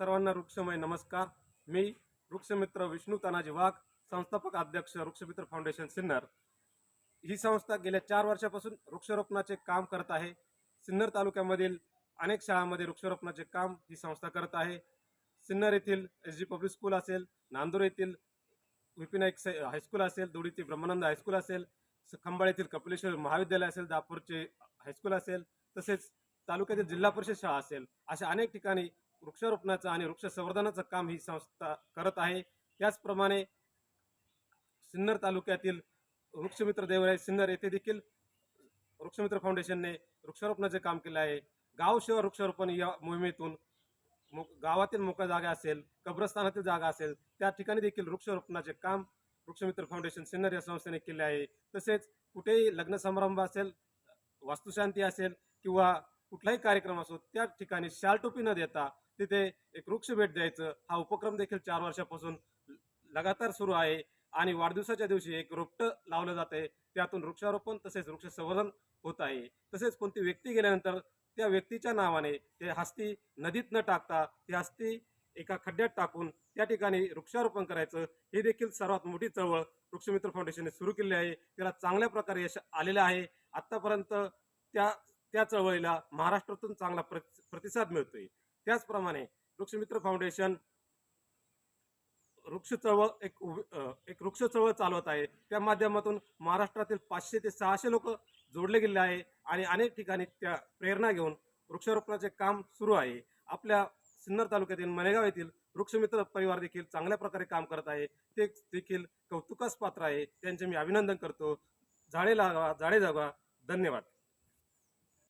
सर्वांना वृक्षमय नमस्कार. मी वृक्षमित्र विष्णू तानाजी वाघ संस्थापक अध्यक्ष वृक्षमित्र फाउंडेशन सिन्नर. ही संस्था गेल्या चार वर्षापासून वृक्षारोपणाचे काम करत आहे. सिन्नर तालुक्यामधील अनेक शाळांमध्ये वृक्षारोपणाचे काम ही संस्था करत आहे. सिन्नर येथील एस जी पब्लिक स्कूल असेल नांदूर येथील विपी नाईक हायस्कूल असेल दोडीतील ब्रह्मानंद हायस्कूल असेल खंबाळ येथील कपिलेश्वर महाविद्यालय असेल दापूरचे हायस्कूल असेल तसेच तालुक्यातील जिल्हा परिषद शाळा असेल अशा अनेक ठिकाणी वृक्षारोपणाचं आणि वृक्ष संवर्धनाचं काम ही संस्था करत आहे. त्याचप्रमाणे सिन्नर तालुक्यातील वृक्षमित्र देवराय सिन्नर येथे देखील वृक्षमित्र फाउंडेशनने वृक्षारोपणाचे काम केले आहे. गाव शिवार वृक्षारोपण या मोहिमेतून मो गावातील मोकळ्या जागा असेल कब्रस्थानातील जागा असेल त्या ठिकाणी देखील वृक्षारोपणाचे काम वृक्षमित्र फाउंडेशन सिन्नर या संस्थेने केले आहे. तसेच कुठेही लग्न समारंभ असेल वास्तुशांती असेल किंवा कुठलाही कार्यक्रम असो त्या ठिकाणी शाल टोपी न देता तिथे एक वृक्ष भेट द्यायचं. हा उपक्रम देखील चार वर्षापासून लगातार सुरू आहे आणि वाढदिवसाच्या दिवशी एक रोपटं लावलं जाते त्यातून वृक्षारोपण तसेच वृक्ष संवर्धन होत आहे. तसेच कोणती व्यक्ती गेल्यानंतर त्या व्यक्तीच्या नावाने ते हस्ती नदीत न टाकता ती हस्ती एका खड्ड्यात टाकून त्या ठिकाणी वृक्षारोपण करायचं. हे देखील सर्वात मोठी चळवळ वृक्षमित्र फाउंडेशनने सुरू केली आहे. त्याला चांगल्या प्रकारे यश आलेलं आहे. आत्तापर्यंत त्या त्या चळवळीला महाराष्ट्रातून चांगला प्रति प्रतिसाद मिळतोय. त्याचप्रमाणे वृक्षमित्र फाउंडेशन वृक्ष चळवळ एक एक वृक्ष चळवळ चालवत आहे. त्या माध्यमातून महाराष्ट्रातील पाचशे ते सहाशे लोक जोडले गेले आहे आणि अनेक ठिकाणी त्या प्रेरणा घेऊन वृक्षारोपणाचे काम सुरू आहे. आपल्या सिन्नर तालुक्यातील मनेगाव येथील वृक्षमित्र परिवार देखील चांगल्या प्रकारे काम करत आहे. ते देखील कौतुकास पात्र आहे. त्यांचे मी अभिनंदन करतो. झाडे लावा झाडे जगवा. धन्यवाद.